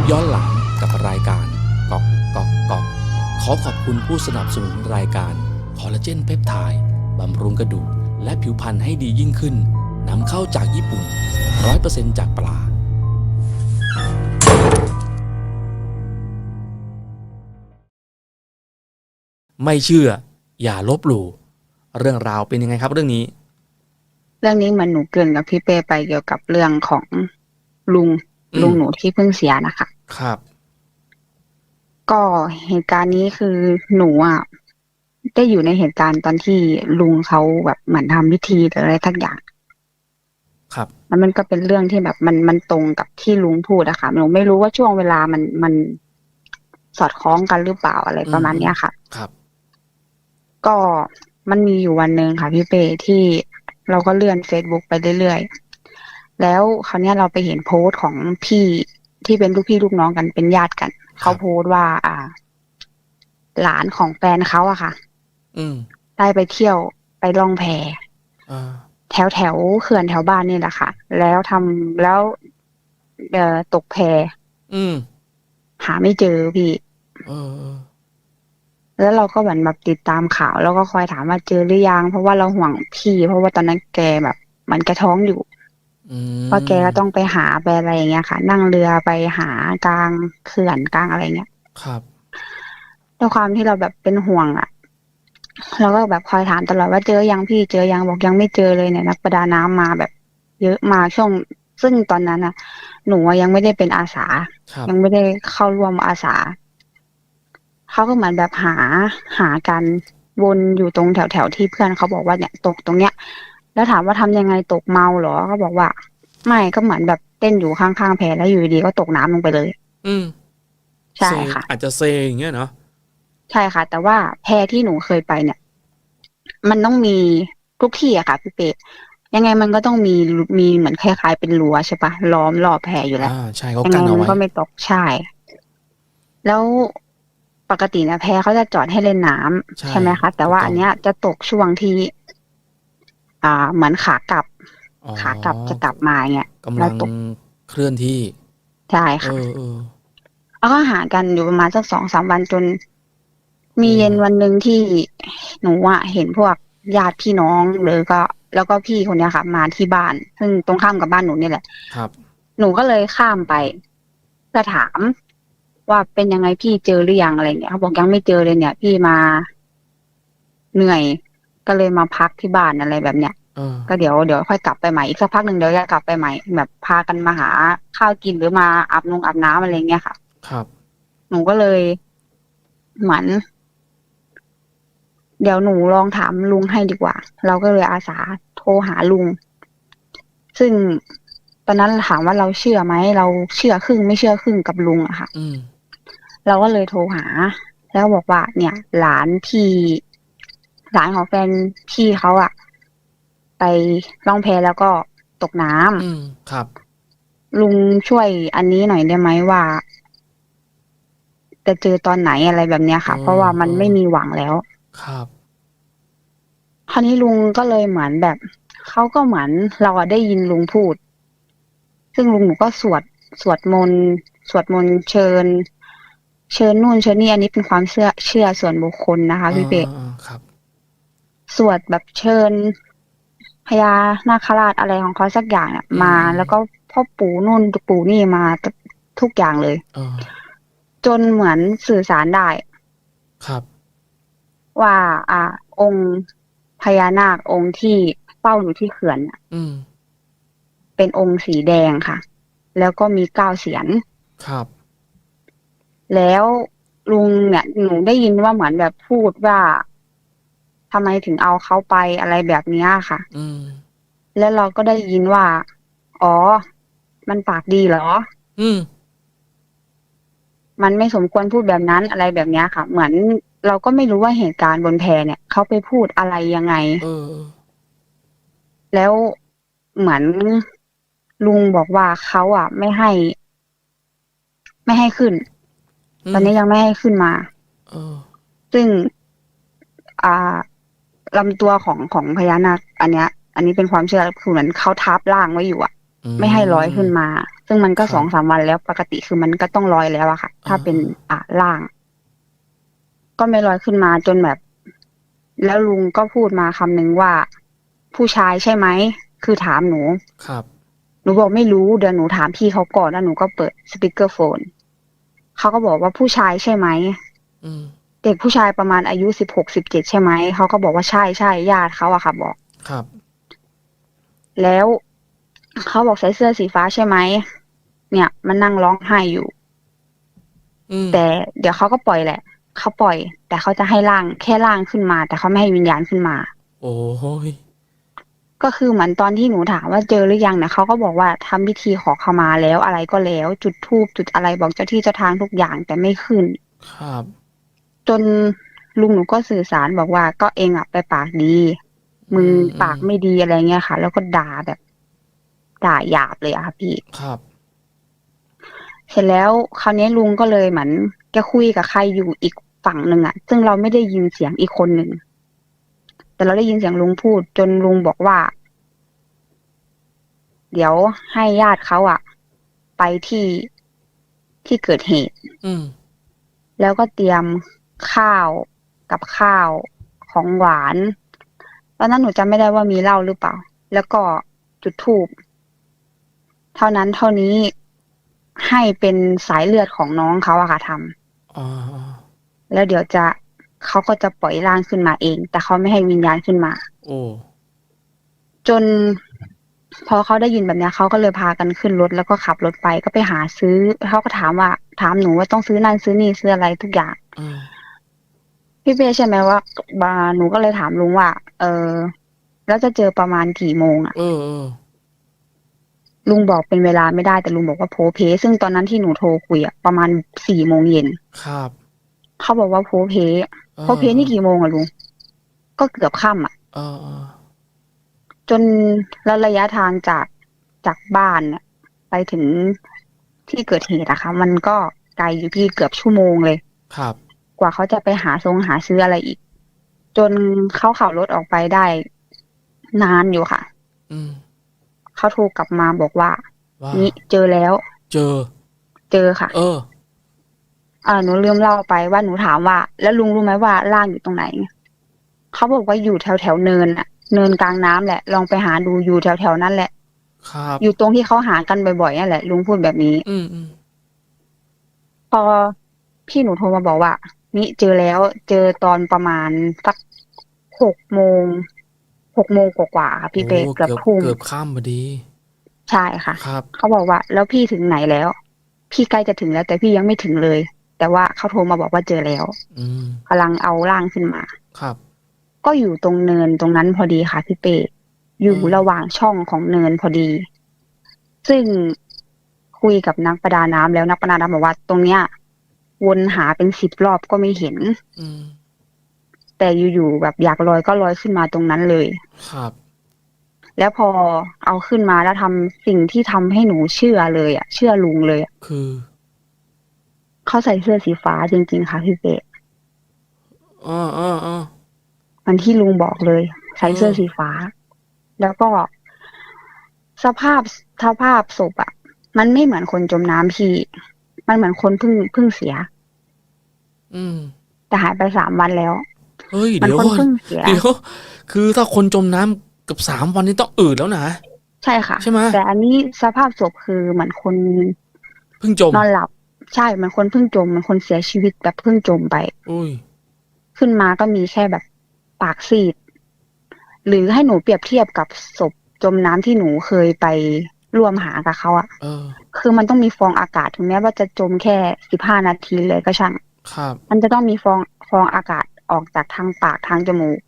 ปย้อนหลังกับรายการกอกกอกกอกขอขอบคุณผู้สนับสนุนรายการคอลลาเจนเพปไทด์บำรุงกระดูกและผิวพรรณให้ดียิ่งขึ้นนำเข้าจากญี่ปุ่น 100%จากปลาไม่เชื่อ อย่าลบหลู่เรื่องราวเป็นยังไงครับเรื่องนี้ เรื่องนี้มือนหนูเกินกับพี่เป้ไปเกี่ยวกับเรื่องของลุง ลุงหนูที่เพิ่งเสียนะคะ ครับ ก็เหตุการณ์นี้คือหนูอะได้อยู่ในเหตุการณ์ตอนที่ลุงเขาแบบเหมือนทำพิธีหรืออะไรทักอย่าง ครับ แล้วมันก็เป็นเรื่องที่แบบมันมันตรงกับที่ลุงพูดอะค่ะหนูไม่รู้ว่าช่วงเวลามันมันสอดคล้องกันหรือเปล่าอะไรประมาณเนี้ยค่ะ ครับ ก็มันมีอยู่วันหนึ่งค่ะพี่เป้ที่เราก็เลื่อน Facebook ไปเรื่อยๆ แล้วคราวเนี้ยเราไปเห็นโพสต์ของพี่ที่เป็นลูกพี่ลูกน้องกันเป็นญาติกัน เขาโพสต์ว่า อ่า หลานของแฟนเขาอะค่ะ อืมได้ไปเที่ยวไปล่องแพอ่าแถวแถวเขื่อนแถวบ้านนี่แหละค่ะ แล้วทำแล้วเอ่อตกแพอืมหาไม่เจอพี่ เออเออแล้วเราก็เหมือนแบบติดตามข่าว แล้วก็คอยถามว่าเจอหรือยังเพราะว่าเราห่วงพี่ เพราะว่าตอนนั้นแกแบบเหมันแกท้องอยู่อืม เพราะแกก็ต้องไปหาไปอะไรอย่างเงี้ยค่ะ นั่งเรือไปหากลางเขื่อนกลางอะไรเงี้ย ครับด้วยความที่เราแบบเป็นห่วงอะเราก็แบบคอยถามตลอดว่าเจอยังพี่เจอยังบอกยังไม่เจอเลยเนี่ยนักประดาน้ำมาแบบ เยอะมากช่วงซึ่งตอนนั้นอะหนูอะยังไม่ได้เป็นอาสาครับยังไม่ได้เข้าร่วมอาสาเขาก็เหมือนแบบหาหากันวนอยู่ตรงแถวแถวๆที่เพื่อนเขาบอกว่าเนี่ยตกตรงเนี้ย แล้วถามว่าทำยังไงตกเมาเหรอเขาบอกว่า ไม่ก็เหมือนแบบเต้นอยู่ข้างๆแพแล้วอยู่ดีๆก็ตกน้ำลงไปเลย อืมใช่เซค่ะ อาจจะเซอย่างเงี้ยเนาะใช่ค่ะ แต่ว่าแพที่หนูเคยไปเนี่ย มันต้องมีทุกที่อะค่ะพี่เป๊ะยังไงมันก็ต้องมีมีเหมือนคล้ายๆเป็นรั้วใช่ปะล้อมรอบแพอยู่แล้วอ่าใช่เขายังไงกันเอามันไว้ก็ไม่ตกใช่ แล้วปกติเนะแพเขาจะจอดให้เล่นน้ำใช่ไหมคะ แต่ว่าถูกต้องอันเนี้ยจะตกช่วงที่ อ่าเหมือนขากลับอ๋อขากลับจะกลับมาเงี้ยกำแล้ลัวงตกเคลื่อนที่ใช่เอค่ะอเออแล้วก็หากันอยู่ประมาณสักสองสามวันจน มีอืมเย็นวันหนึ่งที่หนูอะเห็นพวกญาติพี่น้องหรือก็ แล้วก็พี่คนเนี้ยค่ะ มาที่บ้าน ซึ่งตรงข้ามกับบ้านหนูนี่แหละ ครับ หนูก็เลยข้ามไปเพื่อถามว่าเป็นยังไงพี่เจอหรือยังอะไรเงี้ยเขาบอกยังไม่เจอเลยเนี่ย พี่มาเหนื่อย ก็เลยมาพักที่บ้านอะไรแบบเนี้ยเออก็เดี๋ยวเดี๋ยวค่อยกลับไปใหม่อีกสักพักหนึ่งเดี๋ยวจะกลับไปใหม่แบบพากันมาหาข้าวกินหรือมาอาบนงอาบน้ำอะไรเงี้ยค่ะ ครับ หนูก็เลย เหมือน เดี๋ยวหนูลองถามลุงให้ดีกว่า เราก็เลยอาสาโทรหาลุง ซึ่งตอนนั้นถามว่าเราเชื่อไหมเราเชื่อครึ่งไม่เชื่อครึ่งกับลุงอะค่ะ อืม เราก็เลยโทรหา แล้วบอกว่าเนี่ย หลานพี่ หลานของแฟนพี่เขาอะไปล่องแพแล้วก็ตกน้ำอืมครับ ลุงช่วยอันนี้หน่อยได้ไหมว่า จะเจอตอนไหนอะไรแบบเนี้ยค่ะอ๋อเพราะว่ามันเออไม่มีหวังแล้ว ครับ คราวนี้ลุงก็เลยเหมือนแบบเขาก็เหมือนเราอะได้ยินลุงพูด ซึ่งลุงหนูก็สวดสวดมนต์สวดมนต์เชิญ เชิญนู่นเชิญนี่อันนี้เป็นความเชื่อเชื่อส่วนบุคคลนะคะพี่เป๊กอ่าอ่าครับ สวดแบบเชิญพญานาคราชอะไรของเขาสักอย่างเนี่ยมาอืมแล้วก็พ่อปู่นู่นปู่นี่มาทุกอย่างเลยเออจนเหมือนสื่อสารได้ ครับ ว่า อ่า องค์พญานาคองค์ที่เฝ้าอยู่ที่เขื่อนน่ะอืม เป็นองค์สีแดงค่ะ แล้วก็มีเก้าเสียนครับ แล้วลุงเนี่ยหนูได้ยินว่าเหมือนแบบพูดว่า ทำไมถึงเอาเขาไปอะไรแบบเนี้ยค่ะ อืม แล้วเราก็ได้ยินว่า อ๋อ มันปากดีเหรอ อืม มันไม่สมควรพูดแบบนั้นอะไรแบบเนี้ยค่ะ เหมือนเราก็ไม่รู้ว่าเหตุการณ์บนแพเนี่ยเขาไปพูดอะไรยังไงเออเออแล้วเหมือนลุงบอกว่าเขาอะ ไม่ให้ ไม่ให้ขึ้นมตอนนี้ยังไม่ให้ขึ้นมาเออซึ่ง อ่า ลำตัวของของพญานาคอันเนี้ย อันนี้เป็นความเชื่อคือเหมือนเขาทับร่างไว้อยู่อะไม่ให้ลอยขึ้นมา ซึ่งมันก็ครับสองสามวันแล้วปกติคือมันก็ต้องลอยแล้วอะค่ะ ถ้าอ่าเป็นอะล่าง ก็ไม่ลอยขึ้นมาจนแบบ แล้วลุงก็พูดมาคำหนึ่งว่า ผู้ชายใช่ไหมคือถามหนูครับหนูบอกไม่รู้เดี๋ยวหนูถามพี่เขาก่อนแล้วหนูก็เปิดสปีกเกอร์โฟนเขาก็บอกว่าผู้ชายใช่ไหมอืม เด็กผู้ชายประมาณอายุสิบหกสิบเจ็ดใช่ไหม เขาก็บอกว่าใช่ใช่ญาติเขาอะค่ะบอก ครับ แล้วเขาบอกใส่เสื้อสีฟ้าใช่ไหม เนี่ย มันนั่งร้องไห้อยู่ อืมแต่เดี๋ยวเขาก็ปล่อยแหละ เขาปล่อย แต่เขาจะให้ร่างแค่ร่างขึ้นมา แต่เขาไม่ให้วิญญาณขึ้นมา โอ้ยก็คือเหมือนตอนที่หนูถามว่าเจอหรือยังเนี่ยเขาก็บอกว่าทำพิธีขอขมาแล้วอะไรก็แล้ว จุดธูปจุดอะไรบอกเจ้าที่เจ้าทางทุกอย่างแต่ไม่ขึ้น ครับ จนลุงหนูก็สื่อสารบอกว่าก็เองอะไปปากดีมึงอืมปากไม่ดีอะไรเงี้ยค่ะ แล้วก็ด่าแบบ ด่าหยาบเลยอะค่ะพี่ครับ เสร็จแล้วคราวนี้ลุงก็เลยเหมือนแกคุยกับใครอยู่อีกฝั่งหนึ่งอะซึ่งเราไม่ได้ยินเสียงอีกคนหนึ่งแต่เราได้ยินเสียงลุงพูด จนลุงบอกว่า เดี๋ยวให้ญาติเขาอะไปที่ที่เกิดเหตุ อืมแล้วก็เตรียม ข้าวกับข้าวของหวานตอนนั้นหนูจำไม่ได้ว่ามีเหล้าหรือเปล่า แล้วก็จุดธูปเท่านั้นเท่านี้ให้เป็นสายเลือดของน้องเขาอะค่ะทำอ่าแล้วเดี๋ยวจะเขาก็จะปล่อยร่างขึ้นมาเอง แต่เขาไม่ให้วิญญาณขึ้นมา โอ้จน พอเขาได้ยินแบบเนี้ยเขาก็เลยพากันขึ้นรถแล้วก็ขับรถไปก็ไปหาซื้อเขาก็ถามว่า ถามหนูว่าต้องซื้อนั่นซื้อนี่ซื้ออะไรทุกอย่างอืม พี่เป้ใช่ไหมว่าบาหนูก็เลยถามลุงว่า เออ แล้วจะเจอประมาณกี่โมงอะเออเออลุงบอกเป็นเวลาไม่ได้แต่ลุงบอกว่าโพเพ ซึ่งตอนนั้นที่หนูโทรคุยอะประมาณสี่โมงเย็นครับ เขาบอกว่าโพเพออโพเพนี่กี่โมงอะลุงก็เกือบค่ำอะเออเออจนแล้วระยะทางจากจากบ้านน่ะไปถึงที่เกิดเหตุอะค่ะมันก็ไกลอยู่พี่เกือบชั่วโมงเลย ครับ กว่าเขาจะไปหาทรงหาซื้ออะไรอีก จนเขาขับรถออกไปได้ นานอยู่ค่ะ อืมเขาโทรกลับมาบอกว่าว่านี่เจอแล้ว เจอ เจอค่ะ เออ อ่าหนูลืมเล่าไปว่าหนูถามว่า แล้วลุงรู้ไหมว่าร่างอยู่ตรงไหน เขาบอกว่าอยู่แถวแถวๆเนินอะเนินกลางน้ำแหละ ลองไปหาดูอยู่แถวแถวๆนั้นแหละ ครับ อยู่ตรงที่เขาหากันบ่อยๆนั่นแหละลุงพูดแบบนี้ อืมอืมพอพี่หนูโทรมาบอกว่า นี่เจอแล้วเจอตอนประมาณสักหกโมงหกโมงกว่าๆค่ะพี่เป๊กโอ้เกือบทุ่มเกือบข้ามพอดี ใช่ค่ะครับเขาบอกว่า แล้วพี่ถึงไหนแล้ว พี่ใกล้จะถึงแล้ว แต่พี่ยังไม่ถึงเลย แต่ว่าเขาโทรมาบอกว่าเจอแล้ว อืมกำลังเอาร่างขึ้นมา ครับ ก็อยู่ตรงเนินตรงนั้นพอดีค่ะ พี่เป้อยู่อืมระหว่างช่องของเนินพอดี ซึ่งคุยกับนักประดาน้ำแล้วนักประดาน้ำบอกว่าตรงเนี้ย วนหาเป็นสิบรอบก็ไม่เห็นอืมแต่อยู่ๆแบบอยากลอยก็ลอยขึ้นมาตรงนั้นเลย ครับ แล้วพอเอาขึ้นมาแล้วทำสิ่งที่ทำให้หนูเชื่อเลยอะเชื่อลุงเลยอะคือเขาใส่เสื้อสีฟ้าจริง ๆ ค่ะพี่เป้อ๋ออ๋ออ๋อมันที่ลุงบอกเลย ใส่เสื้อเออสีฟ้า แล้วก็สภาพสภาพศพอะมันไม่เหมือนคนจมน้ำพี่ มันเหมือนคนเพิ่งเพิ่งเสีย อืม แต่หายไปสามวันแล้ว เฮ้ย มันเดี๋ยวคนก่อนเพิ่งเสีย เดี๋ยว คือถ้าคนจมน้ำเกับสามวันนี้ต้องอืดแล้วนะ ใช่ค่ะ ใช่ไหม แต่อันนี้สภาพศพคือเหมือนคนเพิ่งจม นอนหลับ ใช่เหมือนคนเพิ่งจมเหมือนคนเสียชีวิตแบบเพิ่งจมไป อุ้ย ขึ้นมาก็มีแค่แบบปากซีด หรือให้หนูเปรียบเทียบกับศพจมน้ำที่หนูเคยไปร่วมหากับเขาอะ เออ คือมันต้องมีฟองอากาศถึงแม้ว่าจะจมแค่สิบห้านาทีเลยก็ช่าง ครับ มันจะต้องมีฟองฟองอากาศออกจากทางปากทางจมูก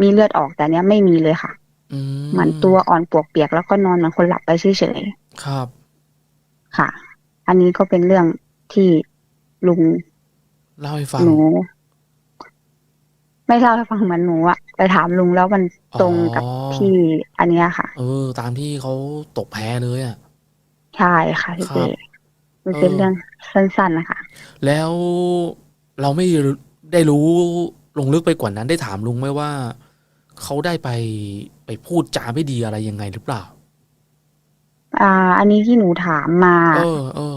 มีเลือดออกแต่เนี้ยไม่มีเลยค่ะอืมเหมือนตัวอ่อนปวกเปียกแล้วก็นอนเหมือนคนหลับไปเฉยครับๆค่ะ อันนี้ก็เป็นเรื่องที่ลุงเล่าให้ฟังหนูไม่เล่าให้ฟังเหมือนหนูอะไปถามลุงแล้วมันตรงกับอ๋อที่อันเนี้ยค่ะ เออ ตามที่เขาตกแพ้เลยอะ ใช่ค่ะพี่ครับเป้มันเป็นเออเรื่องสั้นๆนะคะแล้วเราไม่ได้รู้ลงลึกไปกว่านั้นได้ถามลุงไหมว่าเขาได้ไปไปพูดจาไม่ดีอะไรยังไงหรือเปล่า อ่า อันนี้ที่หนูถามมา เออเออ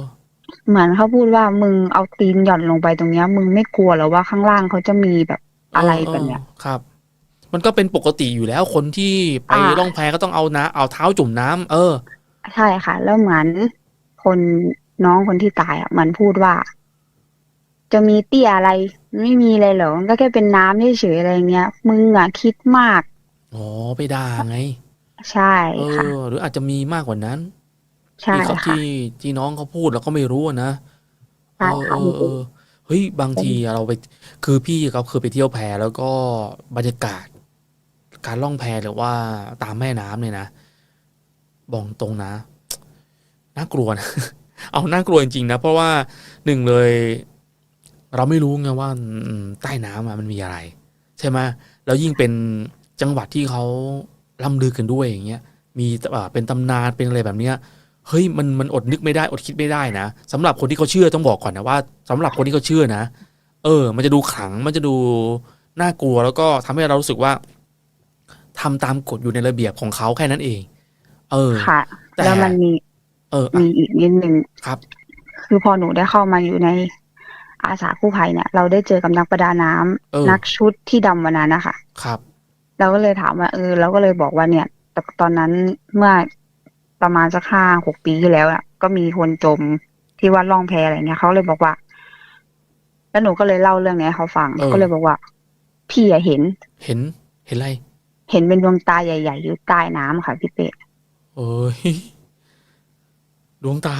เหมือนเขาพูดว่ามึงเอาตีนหย่อนลงไปตรงเนี้ย มึงไม่กลัวเหรอว่าข้างล่างเขาจะมีแบบอะไรแบบเนี้ยออครับ มันก็เป็นปกติอยู่แล้วคนที่ไปอ่าล่องแพก็ต้องเอาน้ำเอาเท้าจุ่มน้ำเออ ใช่ค่ะ แล้วเหมือนคนน้องคนที่ตายอะมันพูดว่า จะมีเตี้ยอะไร ไม่มีเลยเหรอมันก็แค่เป็นน้ำเฉยๆอะไรเงี้ยมึงอะคิดมาก อ๋อไปด่าไง ใช่เอค่ะ อ หรืออาจจะมีมากกว่านั้นใช่ที่เขาค่ะ ที่ที่น้องเขาพูดเราก็ไม่รู้อะนะใช่เออค่ะเออเออเฮ้ยบางทีเราไป คือพี่เขาเคยไปเที่ยวแพแล้วก็บรรยากาศ การล่องแพหรือว่าตามแม่น้ำเนี่ยนะ บอกตรงนะน่ากลัวนะเอาน่ากลัวจริงๆนะ เพราะว่าหนึ่งเลย เราไม่รู้ไงว่าใต้น้ำมันมีอะไร ใช่ไหมแล้วยิ่งเป็นจังหวัดที่เขาล่ำลือกันด้วยอย่างเงี้ย มีเป็นตำนานเป็นอะไรแบบเนี้ยเฮ้ยมันมันอดนึกไม่ได้อดคิดไม่ได้นะสำหรับคนที่เขาเชื่อต้องบอกก่อนนะว่าสำหรับคนที่เขาเชื่อนะ เออ มันจะดูขลังมันจะดูน่ากลัวแล้วก็ทำให้เรารู้สึกว่าทำตามกฎอยู่ในระเบียบของเขาแค่นั้นเอง เออค่ะแต่แล้วมันมี เอออะมีอีกนิดนึงครับ คือพอหนูได้เข้ามาอยู่ในอาสากู้ภัยเนี่ย เราได้เจอกับนักประดาน้ำเออนักชุดที่ดำวันนั้นนะคะครับ เราก็เลยถามว่า เออ เราก็เลยบอกว่าเนี่ยแต่ตอนนั้นเมื่อประมาณสักห้าหกปีที่แล้วอะ ก็มีคนจมที่ว่าล่องแพอะไรเงี้ยเขาเลยบอกว่า แล้วหนูก็เลยเล่าเรื่องเนี้ยให้เขาฟังเออก็เลยบอกว่า พี่อะเห็น เห็นเห็นอะไรเห็นเป็นดวงตาใหญ่ ๆ อยู่ใต้น้ำค่ะพี่เป๊ะ เอ้ยดวงตา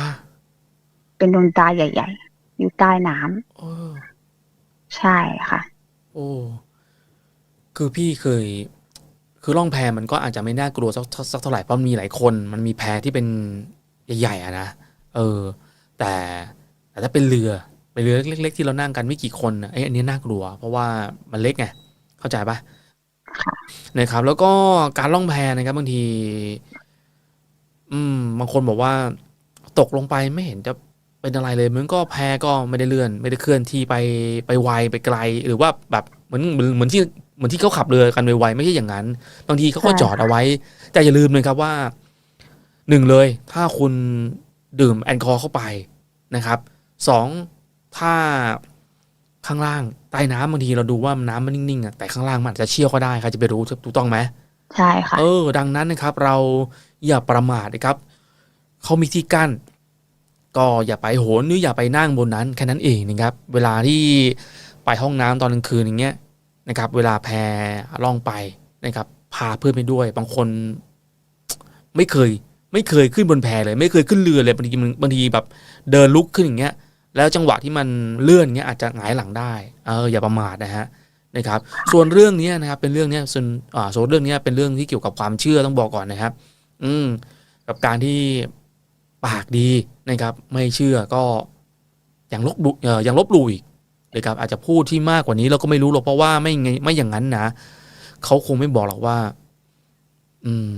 เป็นดวงตาใหญ่ ๆ อยู่ใต้น้ำเออใช่ค่ะ โอ้ คือพี่เคย คือล่องแพมันก็อาจจะไม่น่ากลัวสักสักสักเท่าไหร่เพราะมีหลายคน มันมีแพที่เป็นใหญ่ๆอะนะ เออ แต่แต่ถ้าเป็นเรือเป็นเรือเล็ก ๆ ที่เรานั่งกันไม่กี่คนนะไอ้ยอันนี้น่ากลัว เพราะว่ามันเล็กไง เข้าใจปะค่ะ นะครับ แล้วก็การล่องแพนะครับบางที อืม บางคนบอกว่า ตกลงไปไม่เห็นจะเป็นอะไรเลยมันก็แพก็ไม่ได้เลื่อน ไม่ได้เคลื่อนที่ไปไปไวไปไกล หรือว่าแบบเหมือนเหมือนเหมือนที่เหมือนที่เขาขับเรือกันไวๆไม่ใช่อย่างนั้น บางทีเขาก็ใช่จอดเอาไว้ แต่อย่าลืมเลยครับว่าหนึ่งเลยถ้าคุณดื่มแอลกอฮอล์เข้าไปนะครับสองถ้าข้างล่างใต้น้ำบางทีเราดูว่าน้ำมันนิ่งๆอะแต่ข้างล่างมันอาจจะเชี่ยวก็ได้ใครจะไปรู้ถูกต้องไหมใช่ค่ะเออ ดังนั้นนะครับ เรา อย่าประมาทนะครับเขามีที่กั้น ก็อย่าไปโหนหรืออย่าไปนั่งบนนั้นแค่นั้นเองนะครับ เวลาที่ไปห้องน้ำตอนกลางคืนอย่างเงี้ยนะครับ เวลาแพล่องไปนะครับ พาเพื่อนไปด้วย บางคนไม่เคยไม่เคยขึ้นบนแพเลย ไม่เคยขึ้นเรือเลยบางทีบางทีแบบเดินลุกขึ้นอย่างเงี้ย แล้วจังหวะที่มันเลื่อนเงี้ยอาจจะหงายหลังได้เอออย่าประมาทนะฮะนะครับ ส่วนเรื่องนี้นะครับเป็นเรื่องเนี้ยส่วนอ่าส่วนเรื่องเนี้ยเป็นเรื่องที่เกี่ยวกับความเชื่อต้องบอกก่อนนะครับ อืม กับการที่ปากดีนะครับ ไม่เชื่อก็อย่างลบดูเอ่ออย่างลบหลู่อีกนะครับอาจจะพูดที่มากกว่านี้เราก็ไม่รู้หรอกเพราะว่าไม่ไงไม่อย่างนั้นนะเขาคงไม่บอกหรอกว่า อืม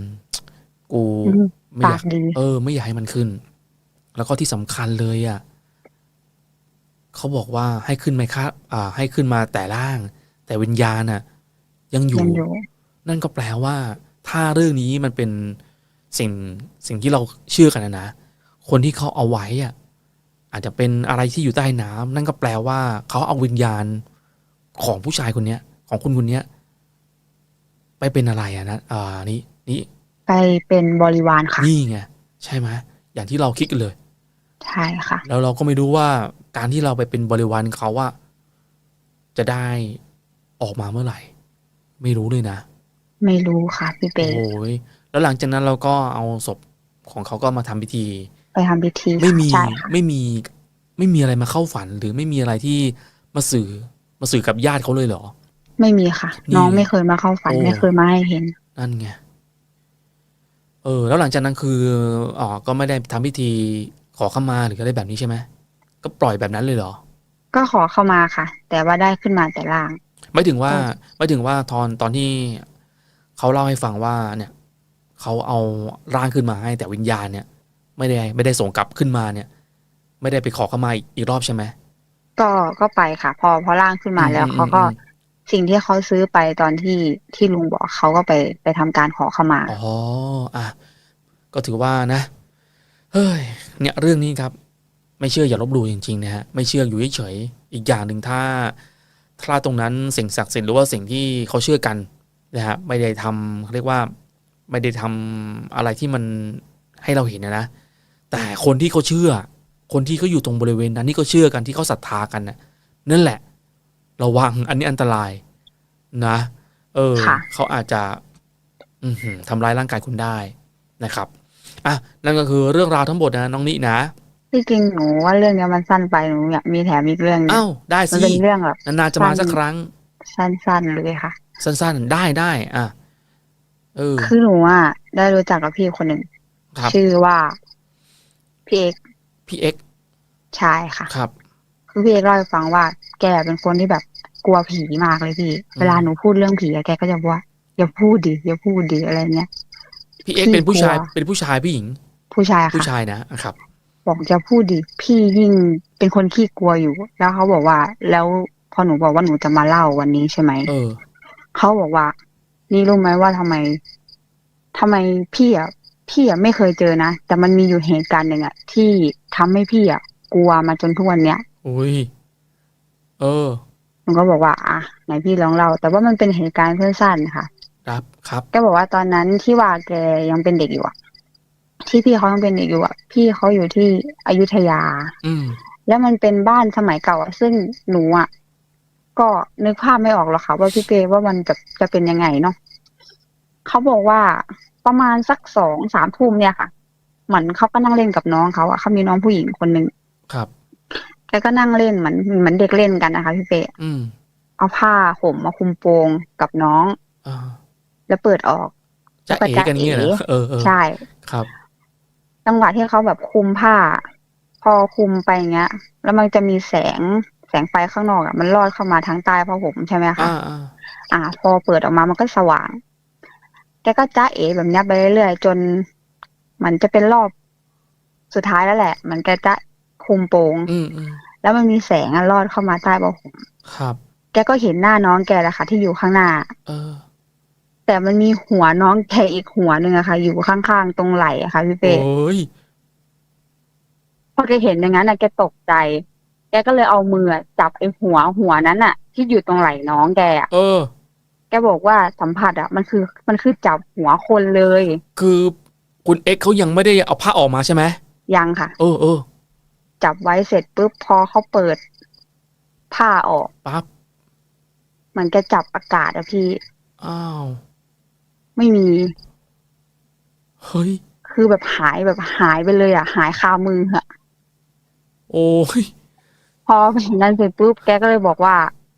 กูอืมไม่อากปายกดีเออ ไม่อยากให้มันขึ้น แล้วก็ที่สำคัญเลยอะเขาบอกว่าให้ขึ้นมาค่าอ่า ให้ขึ้นมาแต่ล่าง แต่วิญญาณน่ะยังอยู่ยังอยู่ นั่นก็แปลว่า ถ้าเรื่องนี้มันเป็น สิ่งสิ่งที่เราเชื่อกันนะนะ คนที่เขาเอาไว้อะอาจจะเป็นอะไรที่อยู่ใต้น้ำนั่นก็แปลว่าเขาเอาวิญญาณของผู้ชายคนเนี้ย ของคุณคนเนี้ย ไปเป็นอะไรอะนะอ่านี่นี่ไปเป็นบริวารค่ะนี่ไงใช่ไหมอย่างที่เราคิดกันเลยใช่ค่ะ แล้วเราก็ไม่รู้ว่าการที่เราไปเป็นบริวารเขาว่า จะได้ออกมาเมื่อไหร่ ไม่รู้เลยนะ ไม่รู้ค่ะพี่เป๊ะโอ้ย แล้วหลังจากนั้นเราก็เอาศพของเขาก็มาทำพิธี ไปทำพิธีไม่มีใช่ค่ะไม่มีไม่มีอะไรมาเข้าฝันหรือไม่มีอะไรที่มาสื่อมาสื่อกับญาติเขาเลยเหรอ ไม่มีค่ะนี่น้องไม่เคยมาเข้าฝันโอ้ไม่เคยมาให้เห็น นั่นไงเออ แล้วหลังจากนั้นคืออ๋อก็ไม่ได้ทำพิธีขอเข้ามาหรืออะไรแบบนี้ใช่ไหมก็ปล่อยแบบนั้นเลยเหรอ ก็ขอเข้ามาค่ะ แต่ว่าได้ขึ้นมาแต่ล่าง ไม่ถึงว่าก็ไม่ถึงว่าตอนตอนที่เขาเล่าให้ฟังว่าเนี่ย เขาเอาร่างขึ้นมาให้แต่วิญญาณเนี่ย ไม่ได้ไม่ได้ส่งกลับขึ้นมาเนี่ย ไม่ได้ไปขอเข้ามาอีกอีกรอบใช่ไหมก็ก็ไปค่ะ พอพอร่างขึ้นมาแล้วอืมเขาก็อืมสิ่งที่เขาซื้อไปตอนที่ที่ลุงบอกเขาก็ไปไปทำการขอเข้ามาอ๋ออะก็ถือว่านะ เฮ้ย เนี่ยเรื่องนี้ครับ ไม่เชื่ออย่าลบหลู่จริงๆนะฮะไม่เชื่ออยู่เฉยๆอีกอย่างหนึ่งถ้าถ้าตรงนั้นสิ่งศักดิ์สิทธิ์หรือว่าสิ่งที่เขาเชื่อกันนะฮะไม่ได้ทำเขาเรียกว่า ไม่ได้ทำอะไรที่มันให้เราเห็นนะนะ แต่คนที่เขาเชื่อ คนที่เขาอยู่ตรงบริเวณนั้นที่เขาเชื่อกันที่เขาศรัทธากันนะนั่นแหละ ระวังอันนี้อันตรายนะ เออค่ะเขาอาจจะ อือหือทำร้ายร่างกายคุณได้นะครับอะนั่นก็คือเรื่องราวทั้งหมดนะน้องนินะที่จริงหนูว่าเรื่องเนี้ยมันสั้นไปหนูอยากมีแถมอีกเรื่องหนึงอ้าวได้มันสิเป็นเรื่องแบบนานๆจะมาสักครั้ง สั้นๆเลยค่ะ สั้นๆได้ได้อะ เออ คือหนูอะได้รู้จักกับพี่คนหนึ่งครับ ชื่อว่าพี่เอกพี่เอ็กซ์ชายค่ะ ครับ คือพี่เอกเล่าให้ฟังว่า แกเป็นคนที่แบบกลัวผีมากเลยพี่ เวลาหนูพูดเรื่องผีอะแกก็จะบอกว่าอย่าพูดดิอย่าพูดดิอะไรเงี้ย พี่เอ็กซ์เป็นผู้ชายกลัว เป็นผู้ชายผู้หญิง ผู้ชายผู้ค่ะ ชายนะอะครับ บอกจะพูดดิพี่ยิ่งเป็นคนขี้กลัวอยู่ แล้วเขาบอกว่า แล้วพอหนูบอกว่าหนูจะมาเล่าวันนี้ใช่ไหม เออ เขาบอกว่า นี่รู้ไหมว่าทำไมทำไมพี่อะพี่อะไม่เคยเจอนะแต่มันมีอยู่เหตุการณ์หนึ่งอะที่ทำให้พี่อะกลัวมาจนทุกวันเนี้ยอุ้ยเออหนูก็บอกว่า อะไหนพี่ลองเล่าแต่ว่ามันเป็นเหตุการณ์สั้นๆค่ะ ครับครับแกบอกว่าตอนนั้นที่ว่าแกยังเป็นเด็กอยู่อะที่พี่เขายังเป็นเด็กอยู่อะพี่เขาอยู่ที่อยุธยา อืมแล้วมันเป็นบ้านสมัยเก่าอะซึ่งหนูอะ ก็นึกภาพไม่ออกหรอกค่ะ ว่าพี่เปว่ามันจะจะเป็นยังไงเนาะเขาบอกว่าประมาณสักสองสามทุ่มเนี่ยค่ะ เหมือนเขาก็นั่งเล่นกับน้องเขาอะเขามีน้องผู้หญิงคนหนึ่งครับแกก็นั่งเล่นเหมือนเหมือนเด็กเล่นกันนะคะพี่เปอืมเอาผ้าห่มมาคลุมโปงกับน้องอ่าแล้วเปิดออกจะเอกันเงี้ยเหรอเออเออใช่ครับจังหวะที่เขาแบบคลุมผ้า พอคลุมไปอย่างเงี้ย แล้วมันจะมีแสง แสงไฟข้างนอกอะมันลอดเข้ามาทางใต้ผ้าห่มใช่ไหมคะอ่าอ่าอ่า พอเปิดออกมามันก็สว่าง แกก็จ้าเอ๋แบบเนี้ยไปเรื่อยๆจนมันจะเป็นรอบสุดท้ายแล้วแหละ มันแกจะคุมโปงอืมอืมแล้วมันมีแสงอะลอดเข้ามาใต้ผ้าห่มครับ แกก็เห็นหน้าน้องแกแหละค่ะ ที่อยู่ข้างหน้า เออ แต่มันมีหัวน้องแกอีกหัวหนึ่งอะค่ะ อยู่ข้างๆตรงไหล่อะค่ะพี่เป้โอ้ยพอแกเห็นอย่างนั้นอะแกตกใจ แกก็เลยเอามืออะจับไอ้หัวหัวนั้นอะที่อยู่ตรงไหล่น้องแกอะเออ แกบอกว่าสัมผัสอะมันคือมันคือจับหัวคนเลย คือคุณเอ็กซ์เขายังไม่ได้เอาผ้าออกมาใช่ไหมยังค่ะ เออเออจับไว้เสร็จปุ๊บพอเขาเปิดผ้าออกปั๊บมันแกจับอากาศอะพี่ อ้าวไม่มี เฮ้ยคือแบบหายแบบหายไปเลยอะหายคามืออะโอ้ย พอเห็นนั้นเสร็จปุ๊บแกก็เลยบอกว่า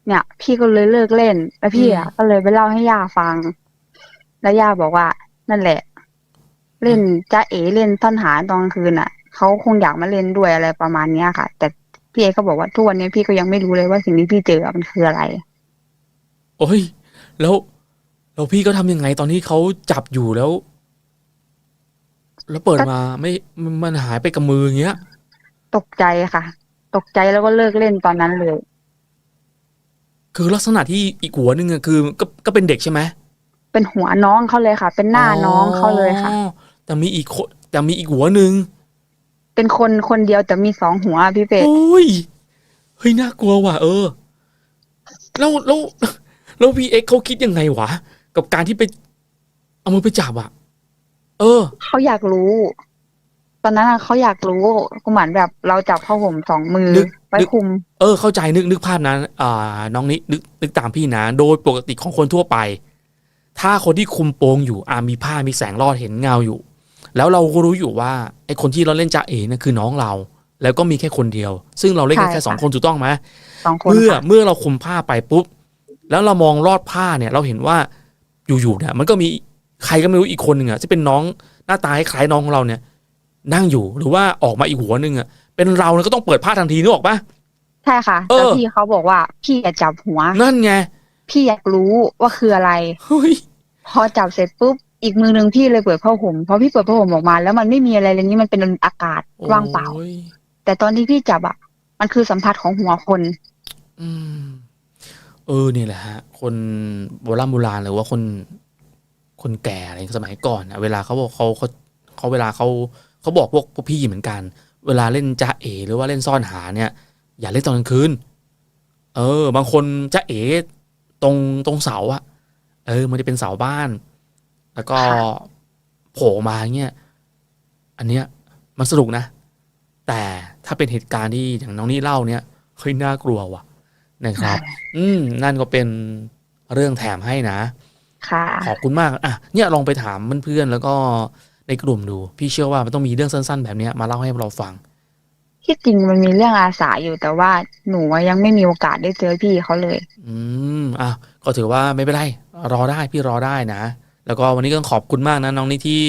เนี่ย พี่ก็เลยเลิกเล่น แล้วพี่อะก็เลยไปเล่าให้ย่าฟัง แล้วย่าบอกว่า นั่นแหละ เล่นจ้าเอ๋เล่นท่อนหาตอนกลางคืนอะเขาคงอยากมาเล่นด้วยอะไรประมาณเนี้ยค่ะ แต่พี่เอก็บอกว่าทุกวันนี้พี่ก็ยังไม่รู้เลยว่าสิ่งที่พี่เจออะมันคืออะไร โอ้ย แล้วแล้วพี่ก็ทำยังไงตอนที่เขาจับอยู่แล้ว แล้วเปิดมาไม่มันมันหายไปกับมืออย่างเงี้ย ตกใจค่ะ ตกใจแล้วก็เลิกเล่นตอนนั้นเลย คือลักษณะที่อีกหัวหนึ่งอะคือก็ก็เป็นเด็กใช่ไหมเป็นหัวน้องเขาเลยค่ะ เป็นหน้าน้องเขาเลยค่ะ อ๋อแต่มีอีกคนแต่มีอีกหัวหนึ่งเป็นคนคนเดียวแต่มีสองหัวพี่เป็ด โอ้ยเฮ้ยน่ากลัวว่ะเออ แล้วแล้วแล้วพีเอ็กเขาคิดยังไงวะ กับการที่ไป เอามือไปจับอะเออ เขาอยากรู้ ตอนนั้นอะเขาอยากรู้ก็เหมือนแบบเราจับผ้าห่มสองมือนึก ไว้คุม เออเข้าใจนึกนึกภาพนะอ่าน้องนี้นึกนึกตามพี่นะ โดยปกติของคนทั่วไป ถ้าคนที่คุมโปงอยู่อ่ามีผ้ามีแสงรอดเห็นเงาอยู่ แล้วเราก็รู้อยู่ว่าไอ้คนที่เราเล่นจ่าเอ๋น่ะคือน้องเรา แล้วก็มีแค่คนเดียว ซึ่งเราเล่นกันใช่แค่สองค่ะ คนถูกต้องไหม สองคนเมื่อค่ะ เมื่อเราคุมผ้าไปปุ๊บ แล้วเรามองลอดผ้าเนี่ยเราเห็นว่าอยู่ๆเนี่ยมันก็มีใครก็ไม่รู้อีกคนหนึ่งอะที่เป็นน้องหน้าตาคล้ายๆน้องของเราเนี่ย นั่งอยู่หรือว่าออกมาอีกหัวหนึ่งอะเป็นเราเนี่ยก็ต้องเปิดผ้าทันทีนึกออกปะใช่ค่ะเออแต่พี่เขาบอกว่าพี่อย่าจับหัว นั่นไง พี่อยากรู้ว่าคืออะไรเฮ้ยพอจับเสร็จปุ๊บอีกมือหนึ่งพี่เลยเปิดผ้าห่มพอพี่เปิดผ้าห่มออกมา แล้วมันไม่มีอะไรเลยนี่มันเป็นอากาศว่างเปล่าโอ้ยแต่ตอนที่พี่จับอะ มันคือสัมผัสของหัวคน อืม เออเนี่ยแหละฮะ คนโบราณโบราณหรือว่าคนคนแก่อะไรสมัยก่อนอะเวลาเขาบอกเขาเขาเขาเวลาเขา เขาบอกพวกพวกพี่เหมือนกัน เวลาเล่นจ้าเอ หรือว่าเล่นซ่อนหาเนี่ย อย่าเล่นตอนกลางคืน เออ บางคนจ้าเอตรงตรงเสาอะเออ มันจะเป็นเสาบ้าน แล้วก็ค่ะโผล่มาเงี้ยอันเนี้ยมันสนุกนะ แต่ถ้าเป็นเหตุการณ์ที่อย่างน้องนี่เล่าเนี่ยเฮ้ยน่ากลัวว่ะ นะครับ อืมนั่นก็เป็นเรื่องแถมให้นะ ค่ะ ขอบคุณมาก อะ เนี่ยลองไปถามเพื่อนๆแล้วก็ ในกลุ่มดู พี่เชื่อว่ามันต้องมีเรื่องสั้น ๆ แบบเนี้ยมาเล่าให้เราฟัง ที่จริงมันมีเรื่องอาสาอยู่แต่ว่าหนูอะยังไม่มีโอกาสได้เจอพี่เขาเลย อืมอะก็ถือว่าไม่เป็นไรรอได้พี่รอได้นะ แล้วก็วันนี้ก็ต้องขอบคุณมากนะน้องนี่ที่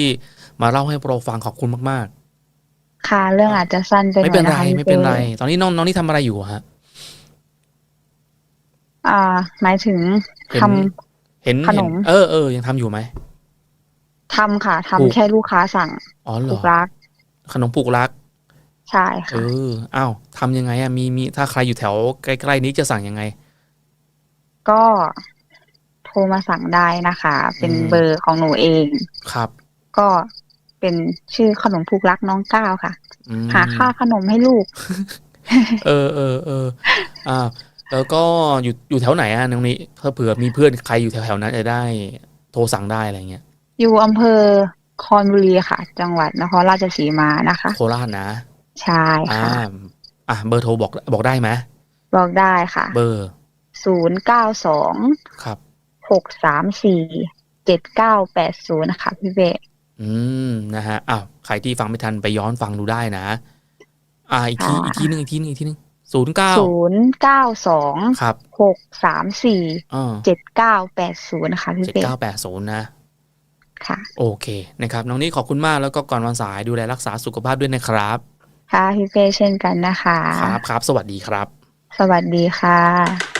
มาเล่าให้เราฟังขอบคุณมากค่ะ เรื่องอาจจะสั้นไปๆหไม่น่เป็อยนนะไรคะพี่ไม่เป็นไรป้ตอนนี้น้องน้องนี่ทำอะไรอยู่อะฮะอ่า หมายถึงเห็นทเห็นขนมเห็เออเออยังทำอยู่ไหมำ ทำค่ะปลูกทำแค่ลูกค้าสั่งอ๋อเหรลูอกรักขนมปลูกรัก ใช่เอค่ะ ออ้าวทำยังไงอะมีมีถ้าใครอยู่แถวใกล้ๆนี้จะสั่งยังไง ก็โทรมาสั่งได้นะคะ เป็นอืม เบอร์ของหนูเอง ครับ ก็เป็นชื่อขนมผูกรักน้องก้าวค่ะ อืม หาค่าขนมให้ลูก เออเออเอออ่า แล้วก็อยู่อยู่แถวไหนอะน้องนี้เพื่อเผื่อมีเพื่อนใครอยู่แถวๆนั้นจะได้โทรสั่งได้อะไรเงี้ย อยู่อำเภอคอนบุรีค่ะ จังหวัดนครราชสีมานะคะ โคราชนะใช่อ่าค่ะ อะเบอร์โทรบอกบอกได้ไหมบอกได้ค่ะเบอร์ศูนย์เก้าสองครับ หกสามสี่เจ็ดเก้าแปดศูนย์ค่ะพี่เบะอืมนะฮะอ้าวใครที่ฟังไม่ทันไปย้อนฟังดูได้นะ อ่าอีกทีค่ะอีกทีหนึงอีกทีหนึงอีกทีหนึงศูนย์เก้าศูนย์เก้าสองครับหกสามสี่อ่าเจ็ดเก้าแปดศูนย์ค่ะพี่เจ็ดเบะเก้าแปดศูนย์นะ ค่ะ โอเคนะครับ น้องนี้ขอบคุณมากแล้วก็ก่อนวันสายดูแลรักษาสุขภาพด้วยนะครับค่ะพี่เป้เช่นกันนะคะ ครับครับ สวัสดีครับ สวัสดีค่ะ